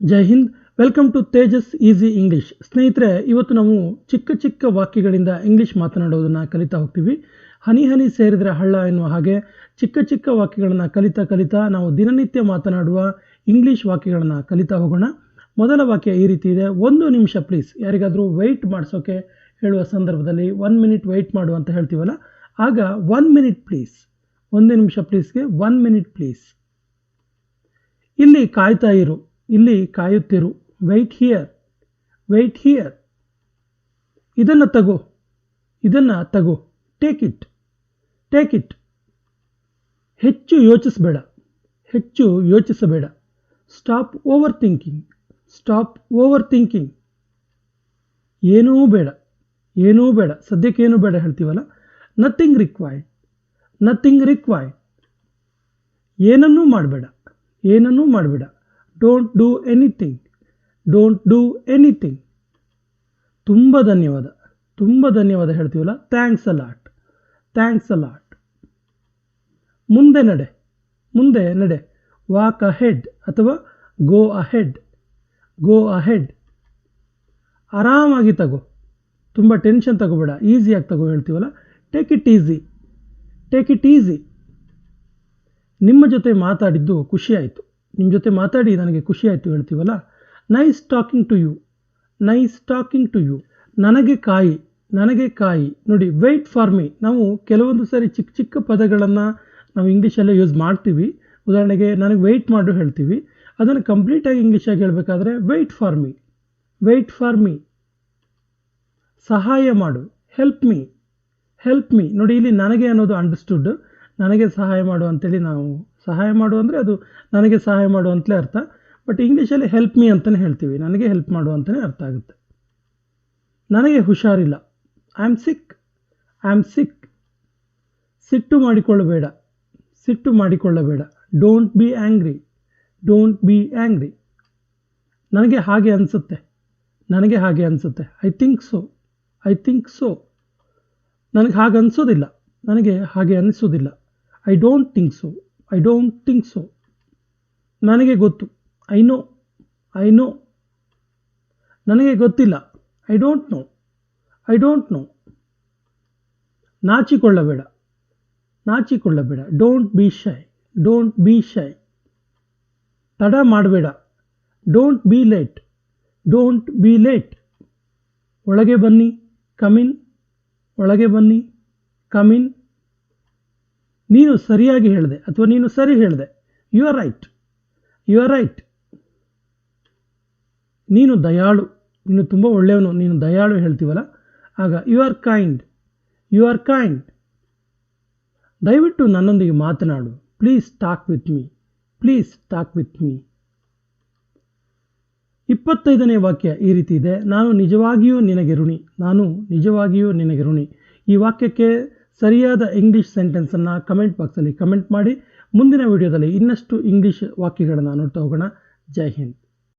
Jai Hind. Welcome to Tejas easy English. ಸ್ನೇಹಿತರೆ, ಇವತ್ತು ನಾವು ಚಿಕ್ಕ ಚಿಕ್ಕ ವಾಕ್ಯಗಳಿಂದ ಇಂಗ್ಲಿಷ್ ಮಾತನಾಡೋದನ್ನು ಕಲಿತಾ ಹೋಗ್ತೀವಿ. ಹನಿ ಹನಿ ಸೇರಿದರೆ ಹಳ್ಳ ಎನ್ನುವ ಹಾಗೆ ಚಿಕ್ಕ ಚಿಕ್ಕ ವಾಕ್ಯಗಳನ್ನು ಕಲಿತಾ ಕಲಿತಾ ನಾವು ದಿನನಿತ್ಯ ಮಾತನಾಡುವ ಇಂಗ್ಲಿಷ್ ವಾಕ್ಯಗಳನ್ನು ಕಲಿತಾ ಹೋಗೋಣ. ಮೊದಲ ವಾಕ್ಯ ಈ ರೀತಿ ಇದೆ. ಒಂದು ನಿಮಿಷ ಪ್ಲೀಸ್ ಯಾರಿಗಾದರೂ ವೆಯ್ಟ್ ಮಾಡಿಸೋಕೆ ಹೇಳುವ ಸಂದರ್ಭದಲ್ಲಿ ಒನ್ ಮಿನಿಟ್ ವೆಯ್ಟ್ ಮಾಡು ಅಂತ ಹೇಳ್ತೀವಲ್ಲ? ಆಗ ಒನ್ ಮಿನಿಟ್ ಪ್ಲೀಸ್ ಒಂದು ನಿಮಿಷ ಪ್ಲೀಸ್ಗೆ ಒನ್ ಮಿನಿಟ್ ಪ್ಲೀಸ್ ಇಲ್ಲಿ ಕಾಯ್ತಾ ಇರು. ಇಲ್ಲಿ ಕಾಯುತ್ತಿರು. ವೆಯ್ಟ್ ಹಿಯರ್ ವೆಯ್ಟ್ ಹಿಯರ್ ಇದನ್ನು ತಗೋ. ಇದನ್ನು ತಗೋ. ಟೇಕ್ ಇಟ್ ಟೇಕ್ ಇಟ್ ಹೆಚ್ಚು ಯೋಚಿಸಬೇಡ. ಹೆಚ್ಚು ಯೋಚಿಸಬೇಡ. Stop overthinking stop overthinking ಏನೂ ಬೇಡ. ಏನೂ ಬೇಡ. ಸದ್ಯಕ್ಕೇನೂ ಬೇಡ ಹೇಳ್ತೀವಲ್ಲ? ನಥಿಂಗ್ ರಿಕ್ವೈರ್ಡ್ ನಥಿಂಗ್ ರಿಕ್ವೈರ್ಡ್ ಏನನ್ನೂ ಮಾಡಬೇಡ. ಏನನ್ನೂ ಮಾಡಬೇಡ. Don't do anything don't do anything ತುಂಬ ಧನ್ಯವಾದ. ತುಂಬ ಧನ್ಯವಾದ ಹೇಳ್ತೀವಲ್ಲ? ಥ್ಯಾಂಕ್ಸ್ ಅಲಾಟ್ ಥ್ಯಾಂಕ್ಸ್ ಅಲಾಟ್ ಮುಂದೆ ನಡೆ. ಮುಂದೆ ನಡೆ. ವಾಕ್ ಅಹೆಡ್ ಅಥವಾ ಗೋ ಅಹೆಡ್ ಗೋ ಅಹೆಡ್ ಆರಾಮಾಗಿ ತಗೋ. ತುಂಬ ಟೆನ್ಷನ್ ತಗೋಬೇಡ. ಈಸಿಯಾಗಿ ತಗೋ ಹೇಳ್ತೀವಲ್ಲ? Take it easy take it easy ನಿಮ್ಮ ಜೊತೆ ಮಾತಾಡಿದ್ದು ಖುಷಿಯಾಯಿತು ನಿಮ್ಮ ಜೊತೆ ಮಾತಾಡಿ, ನನಗೆ ಖುಷಿ ಆಯಿತು ಹೇಳ್ತೀವಲ್ಲ? Nice talking to you nice talking to you ನನಗೆ ಕಾಯಿ ನನಗೆ ಕಾಯಿ. ನೋಡಿ ವೆಯ್ಟ್ ಫಾರ್ ಮೀ ನಾವು ಕೆಲವೊಂದು ಸಾರಿ ಚಿಕ್ಕ ಚಿಕ್ಕ ಪದಗಳನ್ನು ನಾವು ಇಂಗ್ಲೀಷಲ್ಲೇ ಯೂಸ್ ಮಾಡ್ತೀವಿ. ಉದಾಹರಣೆಗೆ, ನನಗೆ ವೆಯ್ಟ್ ಮಾಡು ಹೇಳ್ತೀವಿ. ಅದನ್ನು ಕಂಪ್ಲೀಟಾಗಿ ಇಂಗ್ಲೀಷಾಗಿ ಹೇಳಬೇಕಾದ್ರೆ wait for me wait for me ಸಹಾಯ ಮಾಡು. ಹೆಲ್ಪ್ ಮೀ ಹೆಲ್ಪ್ ಮೀ ನೋಡಿ, ಇಲ್ಲಿ ನನಗೆ ಅನ್ನೋದು ಅಂಡರ್ಸ್ಟುಡ್ ನನಗೆ ಸಹಾಯ ಮಾಡು ಅಂತೇಳಿ ನಾವು ಸಹಾಯ ಮಾಡು ಅಂದರೆ ಅದು ನನಗೆ ಸಹಾಯ ಮಾಡು ಅಂತಲೇ ಅರ್ಥ. ಬಟ್ ಇಂಗ್ಲೀಷಲ್ಲಿ ಹೆಲ್ಪ್ ಮೀ ಅಂತಲೇ ಹೇಳ್ತೀವಿ. ನನಗೆ ಹೆಲ್ಪ್ ಮಾಡು ಅಂತಲೇ ಅರ್ಥ ಆಗುತ್ತೆ. ನನಗೆ ಹುಷಾರಿಲ್ಲ. I am sick I am sick ಸಿಟ್ಟು ಮಾಡಿಕೊಳ್ಳಬೇಡ. ಸಿಟ್ಟು ಮಾಡಿಕೊಳ್ಳಬೇಡ. Don't be angry don't be angry ನನಗೆ ಹಾಗೆ ಅನಿಸುತ್ತೆ. ನನಗೆ ಹಾಗೆ ಅನಿಸುತ್ತೆ. I think so I think so ನನಗೆ ಹಾಗೆ ಅನಿಸೋದಿಲ್ಲ. ನನಗೆ ಹಾಗೆ ಅನಿಸೋದಿಲ್ಲ. I don't think so I don't think so ನನಗೆ ಗೊತ್ತು. ಐ ನೋ ಐ ನೋ ನನಗೆ ಗೊತ್ತಿಲ್ಲ. I don't know I don't know ನಾಚಿಕೊಳ್ಳಬೇಡ. ನಾಚಿಕೊಳ್ಳಬೇಡ. Don't be shy don't be shy ತಡ ಮಾಡಬೇಡ. Don't be late don't be late ಒಳಗೆ ಬನ್ನಿ. ಕಮಿನ್ ಒಳಗೆ ಬನ್ನಿ. ಕಮಿನ್ ನೀನು ಸರಿಯಾಗಿ ಹೇಳಿದೆ ಅಥವಾ ನೀನು ಸರಿ ಹೇಳಿದೆ. You are right you are right ನೀನು ದಯಾಳು, ನೀನು ತುಂಬ ಒಳ್ಳೆಯವನು, ನೀನು ದಯಾಳು ಹೇಳ್ತೀವಲ್ಲ? ಆಗ you are kind you are kind ದಯವಿಟ್ಟು ನನ್ನೊಂದಿಗೆ ಮಾತನಾಡು. Please talk with me please talk with me ಇಪ್ಪತ್ತೈದನೇ ವಾಕ್ಯ ಈ ರೀತಿ ಇದೆ. ನಾನು ನಿಜವಾಗಿಯೂ ನಿನಗೆ ಋಣಿ. ನಾನು ನಿಜವಾಗಿಯೂ ನಿನಗೆ ಋಣಿ. ಈ ವಾಕ್ಯಕ್ಕೆ ಸರಿಯಾದ ಇಂಗ್ಲೀಷ್ ಸೆಂಟೆನ್ಸನ್ನು ಕಮೆಂಟ್ ಬಾಕ್ಸಲ್ಲಿ ಕಮೆಂಟ್ ಮಾಡಿ, ಮುಂದಿನ ವಿಡಿಯೋದಲ್ಲಿ ಇನ್ನಷ್ಟು ಇಂಗ್ಲೀಷ್ ವಾಕ್ಯಗಳನ್ನು ನೋಡ್ತಾ ಹೋಗೋಣ. ಜೈ ಹಿಂದ್.